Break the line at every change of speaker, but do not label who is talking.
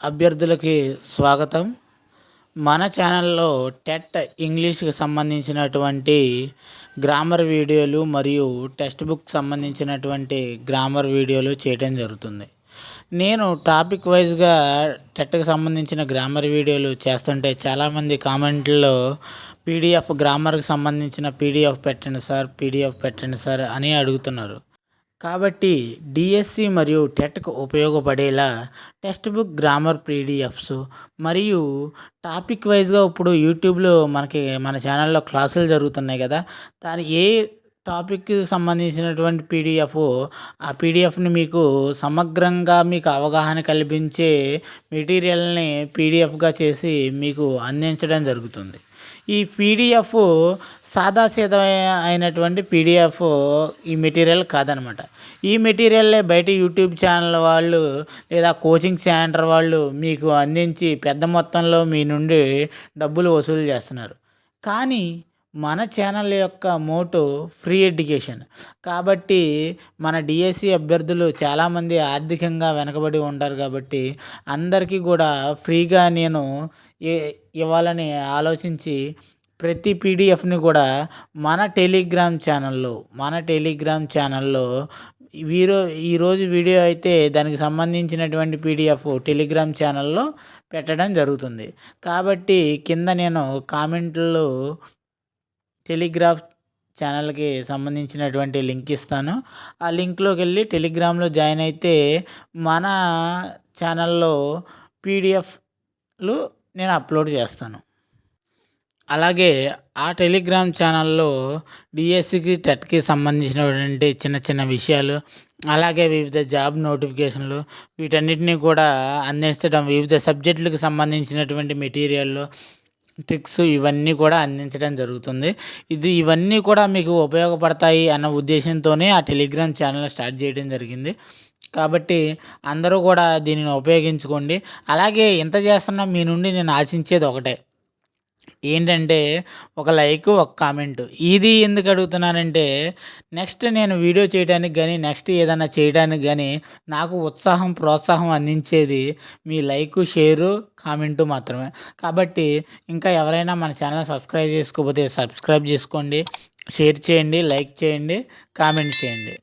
అభ్యర్థులకి స్వాగతం. మన ఛానల్లో టెట్ ఇంగ్లీష్కి సంబంధించినటువంటి గ్రామర్ వీడియోలు మరియు టెక్స్ట్ బుక్ సంబంధించినటువంటి గ్రామర్ వీడియోలు చేయడం జరుగుతుంది. నేను టాపిక్ వైజ్గా టెట్కి సంబంధించిన గ్రామర్ వీడియోలు చేస్తుంటే చాలామంది కామెంట్లో పీడిఎఫ్ గ్రామర్కి సంబంధించిన పీడిఎఫ్ పెట్టండి సార్ పీడిఎఫ్ పెట్టండి సార్ అని అడుగుతున్నారు. కాబట్టి డిఎస్సి మరియు టెట్కు ఉపయోగపడేలా టెక్స్ట్ బుక్ గ్రామర్ పీడిఎఫ్స్ మరియు టాపిక్ వైజ్గా ఇప్పుడు యూట్యూబ్లో మనకి మన ఛానల్లో క్లాసులు జరుగుతున్నాయి కదా. దాని ఏ టాపిక్కి సంబంధించినటువంటి పీడిఎఫ్ ఆ పీడిఎఫ్ని మీకు సమగ్రంగా మీకు అవగాహన కల్పించే మెటీరియల్ని పీడిఎఫ్గా చేసి మీకు అందించడం జరుగుతుంది. ఈ పీడిఎఫ్ సాదాసీదా అయినటువంటి పీడిఎఫ్ ఈ మెటీరియల్ కాదనమాట. ఈ మెటీరియల్లే బయట యూట్యూబ్ ఛానల్ వాళ్ళు లేదా కోచింగ్ సెంటర్ వాళ్ళు మీకు అందించి పెద్ద మొత్తంలో మీ నుండి డబ్బులు వసూలు చేస్తున్నారు. కానీ మన ఛానల్ యొక్క మోటో ఫ్రీ ఎడ్యుకేషన్ కాబట్టి మన డిఎస్సి అభ్యర్థులు చాలామంది ఆర్థికంగా వెనకబడి ఉంటారు కాబట్టి అందరికీ కూడా ఫ్రీగా నేను ఇవ్వాలని ఆలోచించి ప్రతి పీడిఎఫ్ని కూడా మన టెలిగ్రామ్ ఛానల్లో మన టెలిగ్రామ్ ఛానల్లో వీరో ఈరోజు వీడియో అయితే దానికి సంబంధించినటువంటి పీడిఎఫ్ టెలిగ్రామ్ ఛానల్లో పెట్టడం జరుగుతుంది. కాబట్టి కింద నేను కామెంట్లో టెలిగ్రాఫ్ ఛానల్కి సంబంధించినటువంటి లింక్ ఇస్తాను. ఆ లింక్లోకి వెళ్ళి టెలిగ్రామ్లో జాయిన్ అయితే మన ఛానల్లో పీడిఎఫ్లు నేను అప్లోడ్ చేస్తాను. అలాగే ఆ టెలిగ్రామ్ ఛానల్లో డిఎస్సికి టెట్కి సంబంధించినటువంటి చిన్న చిన్న విషయాలు అలాగే వివిధ జాబ్ నోటిఫికేషన్లు వీటన్నిటిని కూడా అందించడం వివిధ సబ్జెక్టులకు సంబంధించినటువంటి మెటీరియల్లు ట్రిక్స్ ఇవన్నీ కూడా అందించడం జరుగుతుంది. ఇది ఇవన్నీ కూడా మీకు ఉపయోగపడతాయి అన్న ఉద్దేశంతోనే ఆ టెలిగ్రామ్ ఛానల్ స్టార్ట్ చేయడం జరిగింది. కాబట్టి అందరూ కూడా దీనిని ఉపయోగించుకోండి. అలాగే ఇంత చేస్తున్నా మీ నుండి నేను ఆశించేది ఒకటే. ఏంటంటే ఒక లైక్ ఒక కామెంట్. ఇది ఎందుకు అడుగుతున్నానంటే నెక్స్ట్ నేను వీడియో చేయడానికి కానీ నెక్స్ట్ ఏదైనా చేయడానికి కానీ నాకు ఉత్సాహం ప్రోత్సాహం అందించేది మీ లైక్ షేరు కామెంటు మాత్రమే. కాబట్టి ఇంకా ఎవరైనా మన ఛానల్ సబ్స్క్రైబ్ చేసుకోకపోతే సబ్స్క్రైబ్ చేసుకోండి షేర్ చేయండి లైక్ చేయండి కామెంట్ చేయండి.